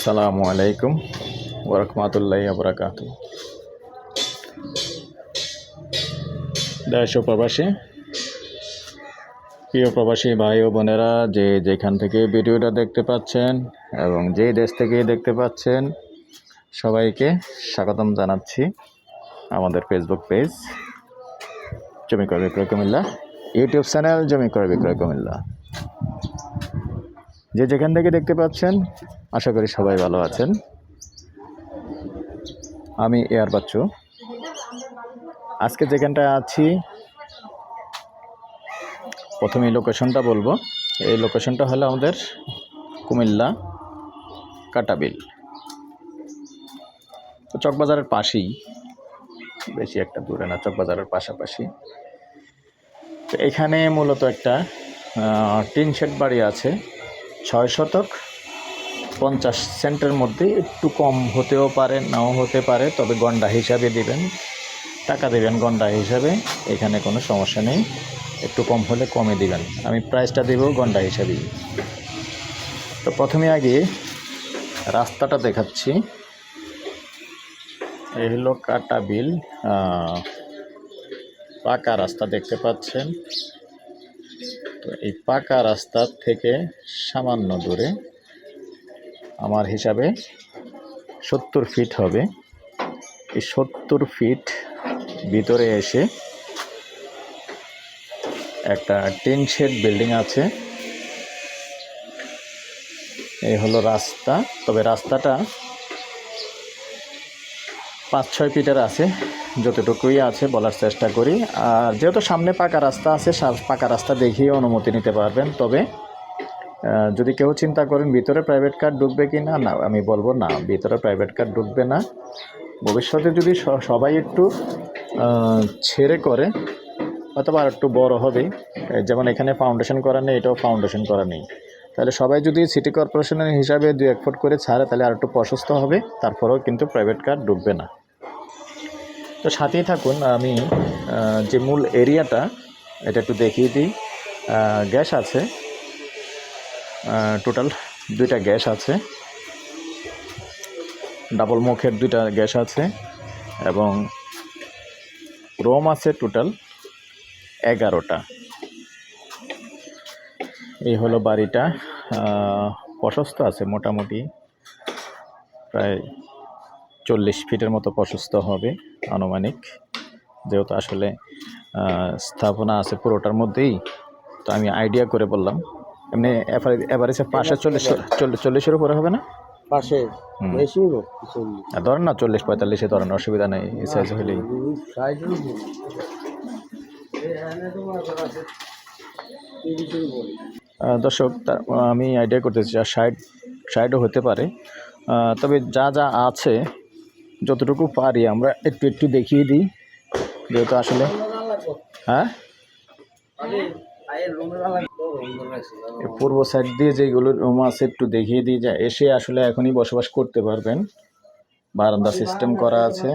আসসালামু আলাইকুম ওরহমতুল্লাহ আবরাকাত দেশ প্রবাসী, প্রিয় প্রবাসী ভাই ও বোনেরা, যে যেখান থেকে ভিডিওটা দেখতে পাচ্ছেন এবং যে দেশ থেকে দেখতে পাচ্ছেন, সবাইকে স্বাগতম জানাচ্ছি আমাদের ফেসবুক পেজ জমি ক্রয় বিক্রয় কুমিল্লা ইউটিউব চ্যানেল জমি ক্রয় বিক্রয় কুমিল্লা। যে যেখান থেকে দেখতে পাচ্ছেন, আশা করি সবাই ভালো আছেন। আমি এয়ার বাচ্চু। আজকে যেখানটায় আছি প্রথমে লোকেশনটা বলব। এই লোকেশনটা হলো আমাদের কুমিল্লা কাটাবিল। তো চকবাজারের পাশেই, বেশি একটা দূরে না, চকবাজারের পাশাপাশি। তো এখানে মূলত একটা টিন শেড বাড়ি আছে। ছয় শতক। পঞ্চাশ সেন্টের মধ্যে একটু কম হতেও পারে, নাও হতে পারে, তবে গন্ডা হিসাবে দিবেন। টাকা দেবেন গন্ডা হিসাবে, এখানে কোনো সমস্যা নেই। একটু কম হলে কমে দেবেন। আমি প্রাইসটা দেবো গন্ডা হিসাবেই তো প্রথমে আগে রাস্তাটা দেখাচ্ছি। এই হলো কাটা বিল পাকা রাস্তা দেখতে পাচ্ছেন। তো এই পাকা রাস্তা থেকে সামান্য দূরে আমার হিসাবে সত্তর ফিট হবে। এই সত্তর ফিট ভিতরে এসে একটা টিন শেড বিল্ডিং আছে। এই হলো রাস্তা, তবে রাস্তাটা পাঁচ ছয় ফিটের আছে। যতটুকুই আছে বলার চেষ্টা করি। আর যেহেতু সামনে পাকা রাস্তা আছে পাকা রাস্তা দেখিয়ে অনুমতি নিতে পারবেন। তবে যদি কেউ চিন্তা করেন ভিতরে প্রাইভেট কার ঢুকবে কি না না, আমি বলব না, ভিতরে প্রাইভেট কার ঢুকবে না। ভবিষ্যতে যদি সবাই একটু ছেড়ে করে, অথবা আর একটু বড় হবে যেমন এখানে ফাউন্ডেশন করা নেই, এটাও ফাউন্ডেশন করা নেই। তাহলে সবাই যদি সিটি কর্পোরেশনের হিসাবে দু এক ফুট করে ছাড়ে, তাহলে আর একটু প্রশস্ত হবে, তারপরেও কিন্তু প্রাইভেট কার ঢুকবে না। তো সাথেই থাকুন, আমি যে মূল এরিয়াটা, এটা একটু দেখিয়ে দিই। গ্যাস আছে। টোটাল দুইটা গ্যাস আছে। ডাবল মুখের দুইটা গ্যাস আছে এবং রোম আছে টোটাল এগারোটা। এই হলো বাড়িটা। প্রশস্ত আছে মোটামুটি। প্রায় চল্লিশ ফিটের মতো প্রশস্ত হবে আনুমানিক। যেহেতু আসলে স্থাপনা আছে পুরোটার মধ্যেই তো আমি আইডিয়া করে বললাম। এমনি এভারেজে পাশে চল্লিশ চল্লিশ চল্লিশের উপরে হবে না? পাশে ধরেন না চল্লিশ পঁয়তাল্লিশে ধরেন অসুবিধা নেই এই সাইজ হলেই দর্শক তা- আমি আইডিয়া করতেছি আর সাইড সাইডও হতে পারে। তবে যা যা আছে যতটুকু পারি, আমরা একটু একটু দেখিয়ে দিই, যেহেতু আসলে হ্যাঁ? পূর্ব সাইড দিয়ে যেগুলো রুম আছে, একটু দেখিয়ে দিই, যা এসে আসলে এখনই বসবাস করতে পারবেন। বারান্দা সিস্টেম করা আছে।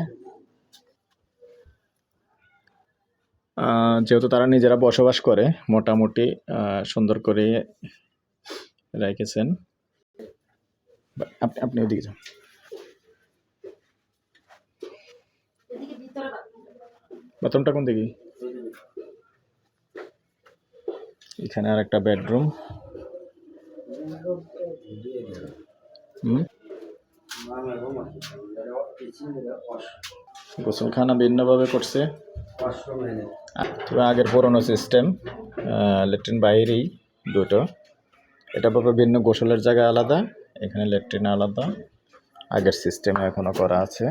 যেহেতু তারা নিজেরা বসবাস করে, মোটামুটি সুন্দর করে রেখেছেন। আপনি আপনি ওদিকে যান। বাথরুমটা কোন দিকে? এখানে আর একটা বেডরুম গোসলখানা ভিন্নভাবে করছে। আগের পুরনো সিস্টেম ল্যাট্রিন বাইরেই দুটো। এটা পাবে ভিন্ন গোসলের জায়গা আলাদা, এখানে ল্যাট্রিন আলাদা। আগের সিস্টেমে এখনও করা আছে।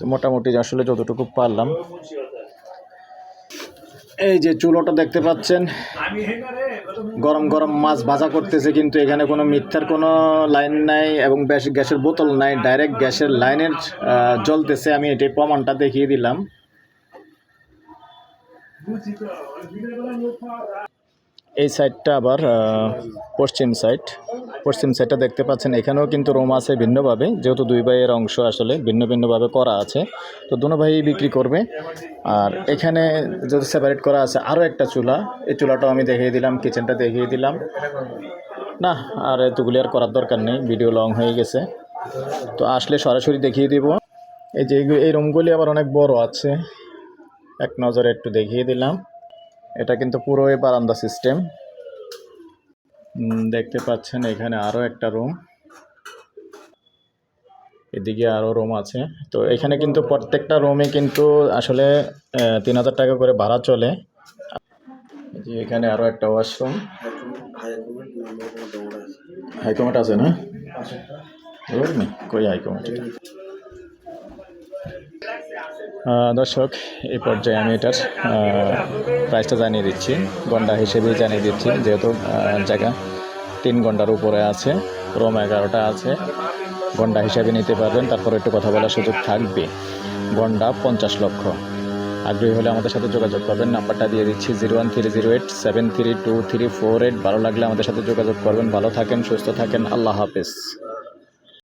তো মোটামুটি আসলে যতটুকু পারলাম। এই যে চুলোটা দেখতে পাচ্ছেন, গরম গরম মাছ ভাজা করতেছে, কিন্তু এখানে কোনো মিথ্যার কোনো লাইন নাই এবং গ্যাসের বোতল নাই, ডাইরেক্ট গ্যাসের লাইনের জ্বলতেছে। আমি এটি প্রমাণটা দেখিয়ে দিলাম। এই সাইডটা আবার পশ্চিম সাইড পশ্চিম সাইডটা দেখতে পাচ্ছেন, এখানেও কিন্তু রুম আছে ভিন্নভাবে, যেহেতু দুই ভাইয়ের অংশ আসলে ভিন্ন ভিন্নভাবে করা আছে। তো দুনো ভাই বিক্রি করবে। আর এখানে যদি সেপারেট করা আছে আরও একটা চুলা, এই চুলাটাও আমি দেখিয়ে দিলাম কিচেনটা দেখিয়ে দিলাম। না, আর এতগুলি আর করার দরকার নেই ভিডিও লং হয়ে গেছে। তো আসলে সরাসরি দেখিয়ে দিব। এই যে এই রুমগুলি আবার অনেক বড় আছে। এক নজরে একটু দেখিয়ে দিলাম। এটা কিন্তু পুরোই বারান্দা সিস্টেম। দেখতে পাচ্ছেন এখানে আরও একটা রুম। এদিকে আরও রুম আছে। তো এখানে কিন্তু প্রত্যেকটা রুমে কিন্তু আসলে তিন হাজার টাকা করে ভাড়া চলে। যে এখানে আরও একটা ওয়াশরুম। হাইকমেট আছে না? কই হাইকমেট দর্শক, এই পর্যায়ে আমি এটার প্রাইসটা জানিয়ে দিচ্ছি। ঘণ্টা হিসেবেই জানিয়ে দিচ্ছি, যেহেতু জায়গা তিন ঘণ্টার উপরে আছে, রোম এগারোটা আছে। ঘণ্টা হিসাবে নিতে পারবেন, তারপর একটু কথা বলার সুযোগ থাকবে। ঘণ্টা পঞ্চাশ লক্ষ। আগ্রহী হলে আমাদের সাথে যোগাযোগ করবেন। নাম্বারটা দিয়ে দিচ্ছি zero one three zero eight seven three two three four eight. ভালো লাগলে আমাদের সাথে যোগাযোগ করবেন। ভালো থাকেন, সুস্থ থাকেন। আল্লাহ হাফেজ।